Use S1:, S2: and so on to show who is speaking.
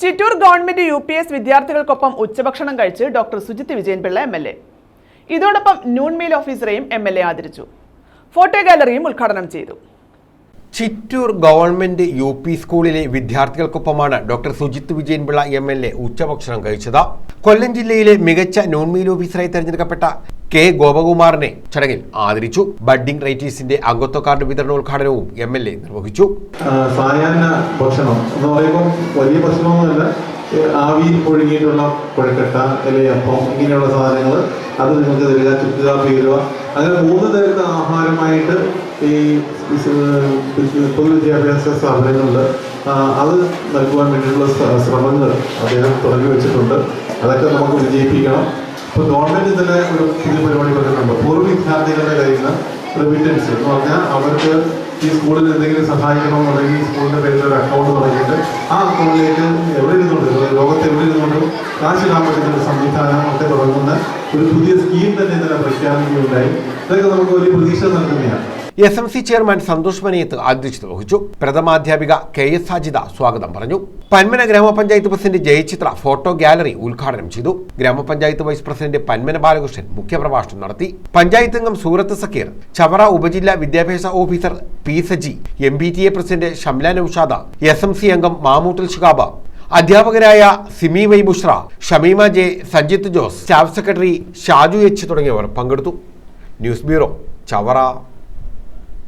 S1: Chittur government U P S വിദ്യാർത്ഥികൾക്കൊപ്പം ഉച്ചഭക്ഷണം കഴിച്ച് doctor Sujith Vijayanpillai M L A. ഇതോടൊപ്പം noon meal ഓഫീസറെയും M L A ആദരിച്ചു. Photo ഗാലറിയും ഉദ്ഘാടനം ചെയ്തു.
S2: ചിറ്റൂർ ഗവൺമെന്റ് യു പി സ്കൂളിലെ വിദ്യാർത്ഥികൾക്കൊപ്പമാണ് doctor Sujith Vijayanpillai M L A ഉച്ചഭക്ഷണം കഴിച്ചത്. കൊല്ലം ജില്ലയിലെ മികച്ച നോൺ മീൽ ഓഫീസറായി തെരഞ്ഞെടുക്കപ്പെട്ട കെ ഗോപകുമാറിനെ ചടങ്ങിൽ ആദരിച്ചു. ബഡ്ഡിംഗ് റൈറ്റേഴ്സിന്റെ അംഗത്വ കാർഡ് വിതരണോദ്ഘാടനവും എം എൽ എ നിർവഹിച്ചു.
S3: ഭക്ഷണം എന്ന് വലിയ ഭക്ഷണമൊന്നുമല്ല ഏ, ആവിയിൽ പൊഴുങ്ങിയിട്ടുള്ള കുഴക്കട്ട ഇലയപ്പം ഇങ്ങനെയുള്ള സാധനങ്ങൾ അത് നിങ്ങൾക്ക് തരിക ചുക്ക് കാപ്പി തരിക അങ്ങനെ മൂന്ന് തരത്തെ ആഹാരമായിട്ട് ഈ പൊതുവിദ്യാഭ്യാസ സ്ഥാപനങ്ങളിൽ അത് നൽകുവാൻ വേണ്ടിയിട്ടുള്ള ശ്രമങ്ങൾ അദ്ദേഹം തുടങ്ങി വെച്ചിട്ടുണ്ട്. അതൊക്കെ നമുക്ക് വിജയിപ്പിക്കണം. ഇപ്പോൾ ഗവൺമെന്റ് തന്നെ ഒരു പുതിയ പരിപാടി പറഞ്ഞിട്ടുണ്ട് പൂർവ വിദ്യാർത്ഥികളുടെ കയ്യിൽ നിന്ന് റെമിറ്റൻസ് എന്ന് പറഞ്ഞാൽ അവർക്ക് ഈ സ്കൂളിൽ എന്തെങ്കിലും സഹായിക്കണമെന്നുണ്ടെങ്കിൽ ഈ സ്കൂളിന്റെ പേരിൽ ഒരു അക്കൗണ്ട് തുടങ്ങിയിട്ട് ആ അക്കൗണ്ടിലേക്ക് എവിടെ ഇരുന്നുണ്ട് ലോകത്ത് എവിടെ ഇരുന്നുകൊണ്ടും കാശ് ഇടാൻ പറ്റുന്ന ഒരു സംവിധാനം ഒക്കെ തുടങ്ങുന്ന ഒരു പുതിയ സ്കീം തന്നെ ഇന്നലെ പ്രഖ്യാപിക്കുകയുണ്ടായി. ഇതൊക്കെ നമുക്ക് വലിയ പ്രതീക്ഷ നൽകുന്നതാണ്.
S2: S M C chairman Santhosh Manayath അധ്യക്ഷത വഹിച്ചു. പ്രഥമാധ്യാപിക കെ എസ് സാജിത സ്വാഗതം പറഞ്ഞു. പന്മന ഗ്രാമപഞ്ചായത്ത് പ്രസിഡന്റ് ജയചിത്ര ഫോട്ടോ ഗാലറി ഉദ്ഘാടനം ചെയ്തു. ഗ്രാമപഞ്ചായത്ത് വൈസ് പ്രസിഡന്റ് പന്മന ബാലകൃഷ്ണൻ മുഖ്യപ്രഭാഷണം നടത്തി. പഞ്ചായത്ത് അംഗം സൂറത്ത് സക്കീർ ചവറ ഉപജില്ലാ വിദ്യാഭ്യാസ officer P Saji M B T A president Shamla Noushad S M C അംഗം മാമൂട്ടൽ ഷിഹാബ അധ്യാപകരായ Simi Y Bushra Shameema J Sanjith Jose staff secretary Shaju H തുടങ്ങിയവർ പങ്കെടുത്തു. News bureau Chavara.